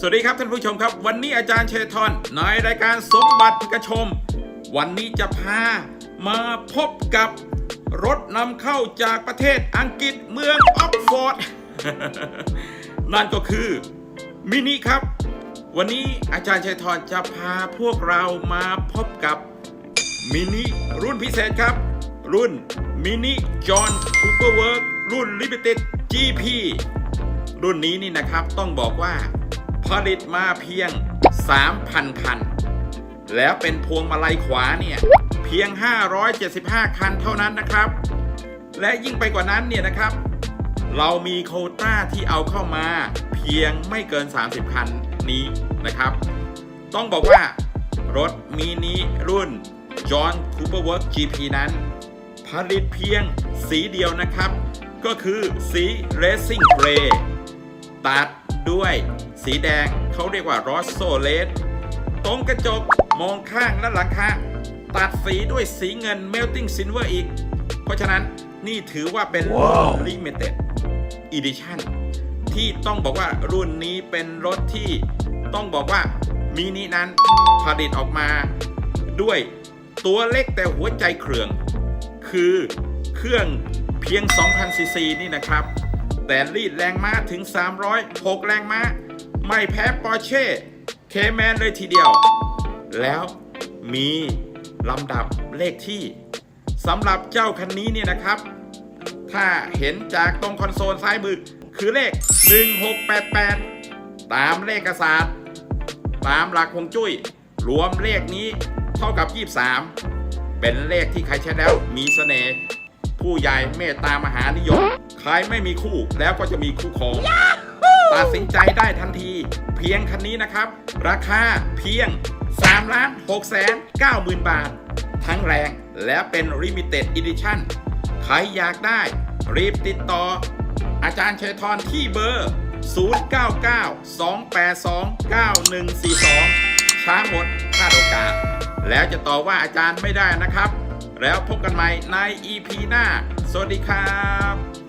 สวัสดีครับท่านผู้ชมครับ วันนี้อาจารย์เชยทอนในรายการสมบัติกระชม วันนี้จะพามาพบกับรถนำเข้าจากประเทศอังกฤษเมืองออกฟอร์ดนั่นก็คือมินิครับ วันนี้อาจารย์ชัยทรจะพาพวกเรามาพบกับมินิรุ่นพิเศษครับ รุ่นมินิจอห์นคูเปอร์เวิร์รุ่น Limited GP รุ่นนี้นี่นะครับต้องบอกว่า ผลิตมาเพียง 3,000 คัน แล้วเป็นพวงมาลัยขวาเนี่ยเพียง 575 คันเท่านั้นนะครับ และยิ่งไปกว่านั้นเนี่ยนะครับ เรามีโควต้าที่เอาเข้ามาเพียงไม่เกิน 30 คันนี้นะครับ ต้องบอกว่ารถมินิรุ่น John Cooper Work GP นั้น ผลิตเพียงสีเดียวนะครับ ก็คือสี Racing Grey ตัด ด้วยสีแดงเขาเรียกว่า r o s s o l e d ตรงกระจกมองข้างและหลังคาตัดสีด้วยสีเงิน Melting Silver อีก เพราะฉะนั้นนี่ถือว่าเป็น Limited Edition ที่ต้องบอกว่ารุ่นนี้เป็นรถที่ต้องบอกว่ามินินั้นผลิตออกมาด้วยตัวเล็กแต่หัวใจเครื่อง คือเครื่องเพียง 2,000ซีซีนี่นะครับ แต่รีดแรงม้าถึง 306 แรงม้า ไม่แพ้ปอร์เช่เคแมนเลยทีเดียว แล้วมีลำดับเลขที่สำหรับเจ้าคันนี้เนี่ยนะครับ ถ้าเห็นจากตรงคอนโซลซ้ายมือคือเลข 1688 ตามเลขศาสตร์ ตามหลักฮวงจุ้ย รวมเลขนี้เท่ากับ 23 เป็นเลขที่ใครใช้แล้วมีเสน่ห์ ผู้ใหญ่เมตตามหานิยม ใครไม่มีคู่แล้วก็จะมีคู่ครองตัดสินใจได้ทันที เพียงคันนี้นะครับ ราคาเพียง3ล้าน6แสน9หมื่นบาท ทั้งแรงและเป็น Limited Edition ใครอยากได้ รีบติดต่อ อาจารย์เชยทอนที่เบอร์ 0992829142 ช้าหมดพลาดโอกาส แล้วจะต่อว่าอาจารย์ไม่ได้นะครับ แล้วพบกันใหม่ใน EP หน้า สวัสดีครับ